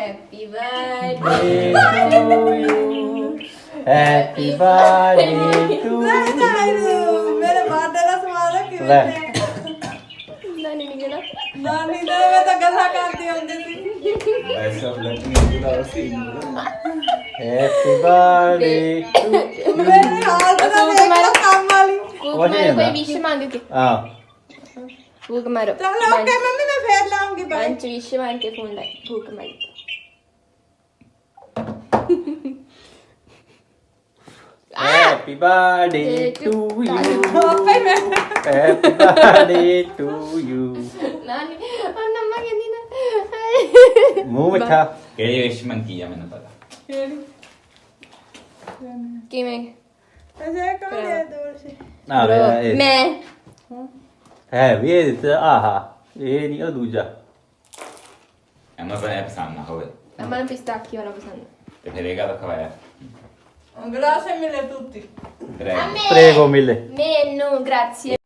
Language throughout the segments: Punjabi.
Happy birthday happy birthday to ਮੇਰੇ ਬਰਥਡੇ ਦਾ ਸਵਾਲ ਹੈ ਕਿਵੇਂ ਲੈ। ਨਾਨੀ ਨਹੀਂ ਕਿਹੜਾ ਨਾਨੀ ਦਾ ਮੈਂ ਤਾਂ ਗੱਲਾਂ ਕਰਦੀ ਹੁੰਦੀ ਸੀ ऐसा लड़की पूरा उसी ਹੈਪੀ ਬਰਥਡੇ ਮੇਰੇ ਹਾਲਤ ਦਾ ਦੇਖ ਲਓ ਕੰਮ ਵਾਲੀ ਫੂਕ ਕੁਛ ਨਹੀਂ ਮਾਰੋ ਕੋਈ ਹੁੰਦਾ। ਵਿਸ਼ ਮੰਗ ਕੇ ਆ ਫੂਕ ਮਾਰੋ ਚਲ ਓਕੇ ਮੰਮੀ ਮੈਂ ਫੇਰ ਲਾਉਂਗੀ ਬਾਈ ਪੰਜ ਵਿਸ਼ ਮੰਗ ਕੇ ਫੋਨ ਲਾਈ ਫੂਕ ਮਾਰੀ ਹੈਪੀ ਬਰਥਡੇ ਟੂ ਯੂ ਆਪੇ ਮੈਂ ਹੈਪੀ ਬਰਥਡੇ ਟੂ ਯੂ ਨਾਨੀ ਉਹ ਨੰਮਾ ਕਹਿੰਦੀ ਨਾ ਮੂੰਹ ਮਿੱਠਾ ਕਿਹੜੀ ਵਿਸ਼ ਮੰਗੀ ਆ ਮੈਨੂੰ ਪਤਾ ਕਿਵੇਂ ਅਜੇ ਕੌਣ ਦੇ ਦੂਰ ਸੀ ਆ ਵੇ ਇਹ ਮੈਂ ਹੈ ਵੀ ਇਹ ਦਿੱਤਾ ਆਹਾ ਇਹ ਨਹੀਂ ਉਹ ਦੂਜਾ ਐਮਾ ਬਣਾ ਪਸੰਦ ਨਾ ਹੋਵੇ ਮੈਨੂੰ ਪਿਸਤਾਖੀ ਵਾਲਾ ਪਸੰਦ ਤੇ ਫਿਰ ਇਹਗਾ ਤਾਂ ਖਵਾਇਆ ਗਲਾਸੇ ਮਿਲੇ ਤੁੱਤੀ ਪ੍ਰੇਗੋ ਮਿਲੇ ਮੈਨੂੰ ਗ੍ਰਾਜ਼ੀਆ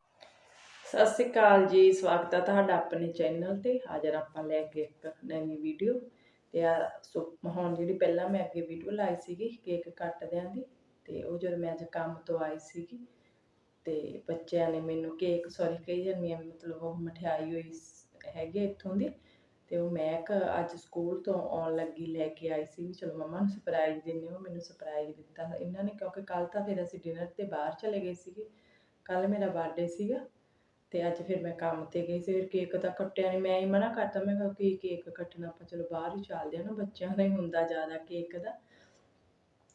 ਸਤਿ ਸ਼੍ਰੀ ਅਕਾਲ ਜੀ ਸਵਾਗਤ ਹੈ ਤੁਹਾਡਾ ਆਪਣੇ ਚੈਨਲ ਤੇ। ਹਾਜ਼ਰ ਆਪਾਂ ਲੈ ਕੇ ਇੱਕ ਨਵੀਂ ਵੀਡੀਓ ਤੇ ਆ ਸੋ ਹੁਣ ਜਿਹੜੀ ਪਹਿਲਾਂ ਮੈਂ ਅੱਗੇ ਵੀਡੀਓ ਲਾਈ ਸੀਗੀ ਕੇਕ ਕੱਟਦਿਆਂ ਦੀ ਤੇ ਉਹ ਜਦੋਂ ਮੈਂ ਅੱਜ ਕੰਮ ਤੋਂ ਆਈ ਸੀਗੀ ਤੇ ਬੱਚਿਆਂ ਨੇ ਮੈਨੂੰ ਕੇਕ ਸੌਰੀ ਕਹੀ ਜਾਂਦੀ ਆ ਮਤਲਬ ਉਹ ਮਠਿਆਈ ਹੋਈ ਸ- ਹੈਗੀ ਆ ਇੱਥੋਂ ਦੀ। ਤੇ ਉਹ ਮੈਂ ਅੱਜ ਸਕੂਲ ਤੋਂ ਆਉਣ ਲੱਗੀ, ਲੈ ਕੇ ਆਈ ਸੀ ਵੀ ਚਲੋ ਮੰਮਾ ਨੂੰ ਸਰਪ੍ਰਾਈਜ਼ ਦਿੰਦੇ ਹੋ ਮੈਨੂੰ ਸਰਪ੍ਰਾਈਜ਼ ਦਿੱਤਾ। ਇਹਨਾਂ ਨੇ ਕਿਉਂਕਿ ਕੱਲ ਤਾਂ ਫਿਰ ਅਸੀਂ ਡਿਨਰ ਤੇ ਬਾਹਰ ਚਲੇ ਗਏ ਸੀਗੇ। ਕੱਲ ਮੇਰਾ ਬਰਥਡੇ ਸੀਗਾ ਤੇ ਅੱਜ ਫਿਰ ਮੈਂ ਕੰਮ ਤੇ ਗਈ ਸੀ। ਫਿਰ ਕੇਕ ਤਾਂ ਕੱਟਿਆ ਨਹੀਂ ਮੈਂ ਹੀ ਮਨਾ ਕਰਤਾ, ਮੈਂ ਕਿਹਾ ਕਿ ਕੇਕ ਕੱਟਣਾ, ਆਪਾਂ ਚਲੋ ਬਾਹਰ ਹੀ ਚੱਲਦੇ ਆ ਨਾ, ਬੱਚਿਆਂ ਦਾ ਹੀ ਹੁੰਦਾ ਜ਼ਿਆਦਾ ਕੇਕ ਦਾ।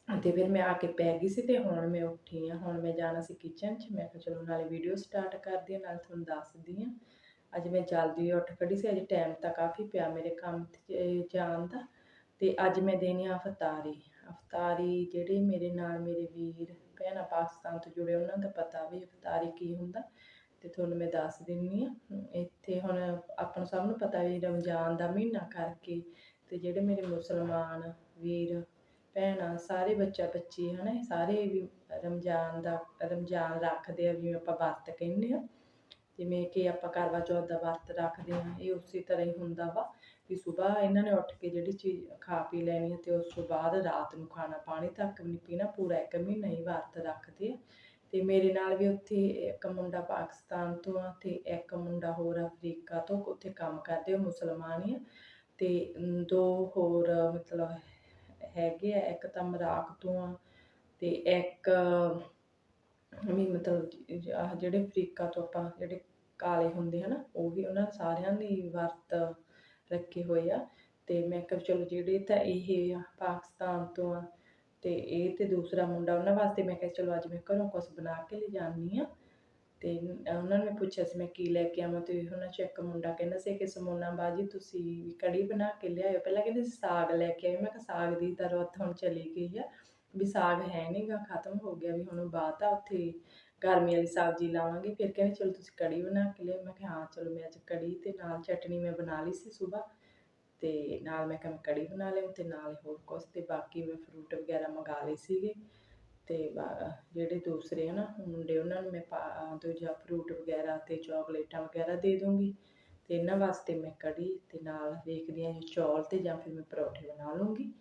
ਤੇ ਫਿਰ ਮੈਂ ਆ ਕੇ ਪੈ ਗਈ ਸੀ ਤੇ ਹੁਣ ਮੈਂ ਉੱਠੀ ਆ ਹੁਣ ਮੈਂ ਜਾਣਾ ਸੀ ਕਿਚਨ 'ਚ, ਮੈਂ ਕਿਹਾ ਚਲੋ ਨਾਲੇ ਵੀਡੀਓ ਸਟਾਰਟ ਕਰਦੀ ਆ ਨਾਲ ਤੁਹਾਨੂੰ ਦੱਸਦੀ ਆ ਅੱਜ ਮੈਂ ਜਲਦੀ ਉੱਠ ਖੜੀ ਸੀ, ਅੱਜ ਟਾਈਮ ਤਾਂ ਕਾਫੀ ਪਿਆ ਮੇਰੇ ਕੰਮ ਤੇ ਜਾਣ ਦਾ ਤੇ ਅੱਜ ਮੈਂ ਦੇਣੀ ਆ ਅਫਤਾਰੀ ਅਫਤਾਰੀ ਜਿਹੜੇ ਮੇਰੇ ਨਾਲ ਮੇਰੇ ਵੀਰ, ਭੈਣਾਂ ਪਾਕਿਸਤਾਨ ਤੋਂ ਜੁੜੇ, ਉਹਨਾਂ ਦਾ ਪਤਾ ਵੀ ਅਫਤਾਰੀ ਕੀ ਹੁੰਦਾ ਤੇ ਤੁਹਾਨੂੰ ਮੈਂ ਦੱਸ ਦਿੰਨੀ ਆ। ਇੱਥੇ ਹੁਣ ਆਪਾਂ ਨੂੰ ਸਭ ਨੂੰ ਪਤਾ ਵੀ ਰਮਜ਼ਾਨ ਦਾ ਮਹੀਨਾ ਕਰਕੇ ਤੇ ਜਿਹੜੇ ਮੇਰੇ ਮੁਸਲਮਾਨ ਵੀਰ, ਭੈਣਾਂ, ਸਾਰੇ ਬੱਚਾ ਬੱਚੀ ਹਨਾ, ਇਹ ਸਾਰੇ ਵੀ ਰਮਜ਼ਾਨ ਦਾ, ਰਮਜ਼ਾਨ ਰੱਖਦੇ ਆ, ਜਿਵੇਂ ਆਪਾਂ ਵਰਤ ਕਹਿੰਦੇ ਆ। ਜਿਵੇਂ ਕਿ ਆਪਾਂ ਕਰਵਾ ਚੌਥ ਦਾ ਵਰਤ ਰੱਖਦੇ ਹਾਂ, ਇਹ ਉਸੇ ਤਰ੍ਹਾਂ ਹੀ ਹੁੰਦਾ ਵਾ ਵੀ ਸਵੇਰ ਇਹਨਾਂ ਨੇ ਉੱਠ ਕੇ ਜਿਹੜੀ ਚੀਜ਼ ਖਾ ਪੀ ਲੈਣੀ ਹੈ ਤੇ ਉਸ ਤੋਂ ਬਾਅਦ ਰਾਤ ਨੂੰ ਖਾਣਾ ਪਾਣੀ ਤੱਕ ਵੀ ਨਹੀਂ ਪੀਣਾ, ਪੂਰਾ ਇੱਕ ਮਹੀਨਾ ਹੀ ਵਰਤ ਰੱਖਦੇ ਆ। ਤੇ ਮੇਰੇ ਨਾਲ ਵੀ ਉੱਥੇ ਇੱਕ ਮੁੰਡਾ ਪਾਕਿਸਤਾਨ ਤੋਂ ਆ ਤੇ ਇੱਕ ਮੁੰਡਾ ਹੋਰ ਅਫਰੀਕਾ ਤੋਂ ਉੱਥੇ ਕੰਮ ਕਰਦੇ, ਉਹ ਮੁਸਲਮਾਨ ਹੀ ਆ। ਤੇ ਦੋ ਹੋਰ ਮਤਲਬ ਹੈਗੇ ਆ, ਇੱਕ ਤਾਂ ਮਰਾਕ ਤੋਂ ਆ ਤੇ ਇੱਕ ਵੀ ਮਤਲਬ ਜਿਹੜੇ ਅਫਰੀਕਾ ਤੋਂ ਆਪਾਂ ਜਿਹੜੇ ਕਾਲੇ ਹੁੰਦੇ ਹਨਾ, ਉਹ ਵੀ ਉਹਨਾਂ ਸਾਰਿਆਂ ਦੀ ਵਰਤ ਰੱਖੇ ਹੋਏ ਆ। ਤੇ ਮੈਂ ਕਿਹਾ ਚਲੋ ਜਿਹੜੇ ਤਾਂ ਇਹ ਆ ਪਾਕਿਸਤਾਨ ਤੋਂ ਆ, ਤੇ ਇਹ ਤੇ ਦੂਸਰਾ ਮੁੰਡਾ ਉਹਨਾਂ ਵਾਸਤੇ, ਮੈਂ ਕਿਹਾ ਚਲੋ ਅੱਜ ਮੈਂ ਘਰੋਂ ਕੁਝ ਬਣਾ ਕੇ ਲੈ ਜਾਂਦੀ ਆ। ਤੇ ਉਹਨਾਂ ਨੇ ਮੈਂ ਪੁੱਛਿਆ ਸੀ, ਮੈਂ ਕੀ ਲੈ ਕੇ ਆਵਾਂ, ਤੇ ਉਹਨਾਂ ਚ ਇੱਕ ਮੁੰਡਾ ਕਹਿੰਦਾ ਸੀ ਕਿ ਸਮੋਨਾ ਬਾਜੀ ਤੁਸੀਂ ਕੜੀ ਬਣਾ ਕੇ ਲਿਆਇਓ। ਪਹਿਲਾਂ ਕਹਿੰਦੇ ਸੀ ਸਾਗ ਲੈ ਕੇ ਆਏ ਮੈਂ ਕਿਹਾ ਸਾਗ ਦੀ ਤਰ੍ਹਾਂ ਹੁਣ ਚਲੀ ਗਈ ਆ, ਵੀ ਸਾਗ ਹੈ ਨਹੀਂਗਾ ਖਤਮ ਹੋ ਗਿਆ, ਵੀ ਹੁਣ ਬਾਤ ਆ ਉੱਥੇ ਗਰਮੀ ਵਾਲੀ ਸਬਜ਼ੀ ਲਾਵਾਂਗੇ। ਫਿਰ ਕਹਿੰਦੇ, ਚਲੋ ਤੁਸੀਂ ਕੜੀ ਬਣਾ ਕੇ ਲਿਆਓ। ਮੈਂ ਕਿਹਾ, ਹਾਂ, ਚਲੋ ਮੈਂ ਅੱਜ ਕੜੀ ਤੇ ਨਾਲ ਚਟਨੀ ਮੈਂ ਬਣਾ ਲਈ ਸੀ ਸਵੇਰ ਤੇ ਨਾਲ ਮੈਂ ਕਿਹਾ, ਮੈਂ ਕੜੀ ਬਣਾ ਲਿਆ ਤੇ ਨਾਲ ਹੋਰ ਕੁਛ ਤੇ ਬਾਕੀ ਮੈਂ ਫਰੂਟ ਵਗੈਰਾ ਮੰਗਾ ਲਏ ਸੀਗੇ ਤੇ ਬਾ- ਜਿਹੜੇ ਦੂਸਰੇ ਹਨ, ਮੁੰਡੇ ਉਹਨਾਂ ਨੂੰ ਮੈਂ ਦੂਜਾ ਫਰੂਟ ਵਗੈਰਾ ਤੇ ਚਾਕਲੇਟਾਂ ਵਗੈਰਾ ਦੇ ਦੂੰਗੀ ਤੇ ਇਹਨਾਂ ਵਾਸਤੇ ਮੈਂ ਕੜੀ ਤੇ ਨਾਲ ਵੇਖਦੀ ਹਾਂ ਚੌਲ ਤੇ ਜਾਂ ਫਿਰ ਮੈਂ ਪਰੌਠੇ ਬਣਾ ਲੂੰਗੀ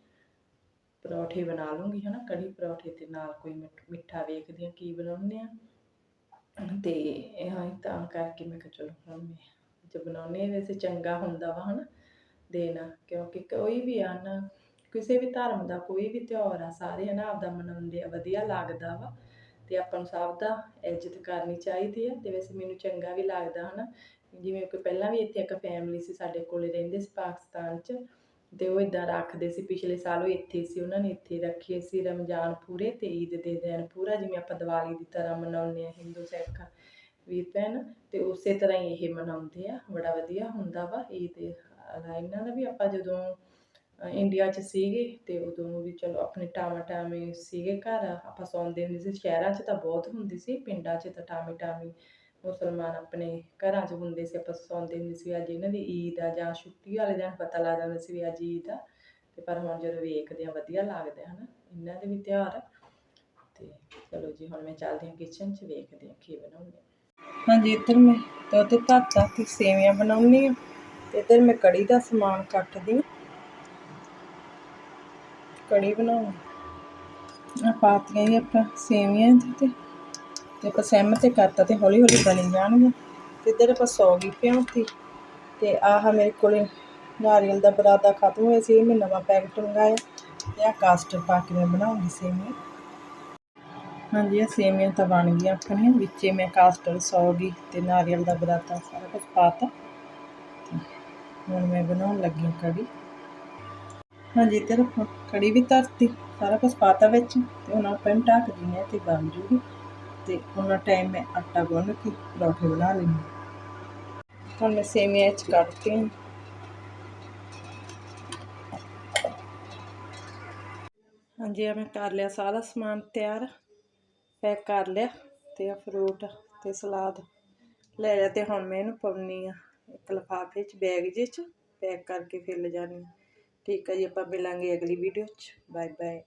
ਪਰੌਠੇ ਬਣਾ ਲੂੰਗੀ ਹਨਾ, ਕੜੀ ਪਰੌਠੇ ਤੇ ਨਾਲ ਕੋਈ ਮਿੱਠ- ਮਿੱਠਾ ਵੇਖਦੀ ਹਾਂ ਕੀ ਬਣਾਉਂਦੇ ਆ ਤੇ ਇਹ ਤਾਂ ਕਰਕੇ ਮੈਂ ਕਿਹਾ ਚਲੋ ਹੁਣ ਮੈਂ ਜੇ ਬਣਾਉਂਦੇ ਵੈਸੇ ਚੰਗਾ ਹੁੰਦਾ ਵਾ ਹਨਾ ਦੇਣਾ ਕਿਉਂਕਿ ਕੋਈ ਵੀ ਆ ਨਾ, ਕਿਸੇ ਵੀ ਧਰਮ ਦਾ ਕੋਈ ਵੀ ਤਿਉਹਾਰ ਆ, ਸਾਰੇ ਹਨਾ ਆਪਦਾ ਮਨਾਉਂਦੇ ਆ, ਵਧੀਆ ਲੱਗਦਾ ਵਾ, ਤੇ ਆਪਾਂ ਨੂੰ ਸਭ ਦਾ ਇੱਜ਼ਤ ਕਰਨੀ ਚਾਹੀਦੀ ਆ, ਤੇ ਵੈਸੇ ਮੈਨੂੰ ਚੰਗਾ ਵੀ ਲੱਗਦਾ ਹਨਾ, ਜਿਵੇਂ ਕਿ ਪਹਿਲਾਂ ਵੀ ਇੱਥੇ ਇੱਕ ਫੈਮਿਲੀ ਸੀ ਸਾਡੇ ਕੋਲੇ ਰਹਿੰਦੇ ਸੀ ਪਾਕਿਸਤਾਨ 'ਚ ਤੇ ਉਹ ਇਦਾਂ ਰੱਖਦੇ ਸੀ, ਪਿਛਲੇ ਸਾਲ ਉਹ ਇੱਥੇ ਸੀ, ਉਹਨਾਂ ਨੇ ਇੱਥੇ ਰੱਖੇ ਸੀ ਰਮਜ਼ਾਨ ਪੂਰੇ ਤੇ ਈਦ ਦੇ ਦਿਨ ਪੂਰਾ, ਜਿਵੇਂ ਆਪਾਂ ਦੀਵਾਲੀ ਦੀ ਤਰ੍ਹਾਂ ਮਨਾਉਂਦੇ ਆ ਹਿੰਦੂ, ਸਿੱਖ ਵੀਰ ਭੈਣ, ਤੇ ਉਸੇ ਤਰ੍ਹਾਂ ਹੀ ਇਹ ਮਨਾਉਂਦੇ ਆ, ਬੜਾ ਵਧੀਆ ਹੁੰਦਾ ਵਾ ਈਦ ਇਹਨਾਂ ਦਾ ਵੀ ਆਪਾਂ ਜਦੋਂ ਇੰਡੀਆ 'ਚ ਸੀਗੇ ਤੇ ਉਦੋਂ ਵੀ ਚਲੋ ਆਪਣੇ ਟਾਮਾ ਟਾਮੇ ਸੀਗੇ ਘਰ, ਆਪਾਂ ਸੌਂਦੇ ਹੁੰਦੇ ਸੀ, ਸ਼ਹਿਰਾਂ 'ਚ ਤਾਂ ਬਹੁਤ ਹੁੰਦੀ ਸੀ, ਪਿੰਡਾਂ 'ਚ ਤਾਂ ਟਾਮੇ ਟਾਮੀ ਮੁਸਲਮਾਨ ਆਪਣੇ ਘਰਾਂ 'ਚ ਹੁੰਦੇ ਸੀ, ਆਪਾਂ ਸੌਂਦੇ ਹੁੰਦੇ ਸੀ, ਅੱਜ ਇਹਨਾਂ ਦੀ ਈਦ ਆ ਜਾਂ ਛੁੱਟੀ ਵਾਲੇ ਦਿਨ ਪਤਾ ਲੱਗ ਜਾਂਦਾ ਸੀ ਵੀ ਅੱਜ ਈਦ ਆ। ਤੇ ਪਰ ਹੁਣ ਜਦੋਂ ਵੇਖਦੇ ਆ ਵਧੀਆ ਲੱਗਦਾ ਹਨਾ, ਇਹਨਾਂ ਦੇ ਵੀ ਤਿਉਹਾਰ। ਤੇ ਚਲੋ ਜੀ, ਹੁਣ ਮੈਂ ਚੱਲਦੀ ਹਾਂ ਕਿਚਨ 'ਚ, ਵੇਖਦੇ ਹਾਂ ਕੀ ਬਣਾਉਂਦੇ ਹਾਂਜੀ, ਇੱਧਰ ਮੈਂ ਤਾਂ ਧਾਤਾ ਤੇ ਸੇਵੀਆਂ ਬਣਾਉਣੀ ਆ ਤੇ ਇੱਧਰ ਮੈਂ ਕੜੀ ਦਾ ਸਮਾਨ ਕੱਟਦੀ ਹਾਂ। ਕੜੀ ਬਣਾਉਣੀ ਆ ਪਾਤੀਆਂ ਹੀ ਆਪਾਂ ਸੇਵੀਆਂ ਇਹਦੇ ਤੇ ਤੇ ਆਪਾਂ ਸਿਮ ਤੇ ਕਰਤਾ ਤੇ ਹੌਲੀ ਹੌਲੀ ਬਣੀ ਜਾਣਗੀਆਂ ਤੇ ਇੱਧਰ ਆਪਾਂ ਸੌ ਗਈ ਭਿਉਂਤੀ ਤੇ ਆਹ ਮੇਰੇ ਕੋਲੇ ਨਾਰੀਅਲ ਦਾ ਬਰਾਦਾ ਖਤਮ ਹੋਇਆ ਸੀ ਇਹ ਮੈਂ ਨਵਾਂ ਪੈਕਟ ਮੰਗਾਇਆ। ਤੇ ਆ ਕਾਸਟਰ ਪਾ ਕੇ ਮੈਂ ਬਣਾਉਂਗੀ ਸੇਵੀਆਂ ਹਾਂਜੀ ਇਹ ਸੇਵੀਆਂ ਤਾਂ ਬਣ ਗਈਆਂ ਆਪਣੀਆਂ ਵਿੱਚੇ ਮੈਂ ਕਾਸਟਰ ਸੌ ਗਈ ਤੇ ਨਾਰੀਅਲ ਦਾ ਬਰਾਤਾ ਸਾਰਾ ਕੁਝ ਪਾਤਾ। ਤੇ ਹੁਣ ਮੈਂ ਬਣਾਉਣ ਲੱਗੀ ਹਾਂ ਕੜੀ। ਹਾਂਜੀ ਇੱਧਰ ਕੜੀ ਵੀ ਧਰਤੀ ਸਾਰਾ ਕੁਝ ਪਾਤਾ ਵਿੱਚ। ਤੇ ਹੁਣ ਆਪਾਂ ਇਹਨੂੰ ਢੱਕ ਦਿੰਦੇ ਹਾਂ ਤੇ ਬਣ ਜੂਗੀ। ਤੇ ਉਹਨਾਂ ਟਾਈਮ ਮੈਂ ਆਟਾ ਗੁੰਨ ਕੇ ਪਰੌਂਠੇ ਬਣਾ ਲੈਂਦੀ ਹੁਣ ਮੈਂ ਸੇਵੀਆਂ 'ਚ 'ਚ ਕੱਢਤੀਆਂ ਹਾਂਜੀ ਆ ਮੈਂ ਕਰ ਲਿਆ ਸਾਰਾ ਸਮਾਨ ਤਿਆਰ। ਪੈਕ ਕਰ ਲਿਆ ਤੇ ਆ ਫਰੂਟ ਤੇ ਸਲਾਦ ਲੈ ਲਿਆ ਤੇ ਹੁਣ ਮੈਂ ਇਹਨੂੰ ਪਾਉਣੀ ਆ ਇੱਕ ਲਿਫਾਫੇ 'ਚ ਬੈਗ ਜਿਹੇ 'ਚ ਪੈਕ ਕਰਕੇ ਫਿਰ ਲਿਜਾਣੀ ਠੀਕ ਹੈ ਜੀ, ਆਪਾਂ ਮਿਲਾਂਗੇ ਅਗਲੀ ਵੀਡੀਓ 'ਚ। Bye bye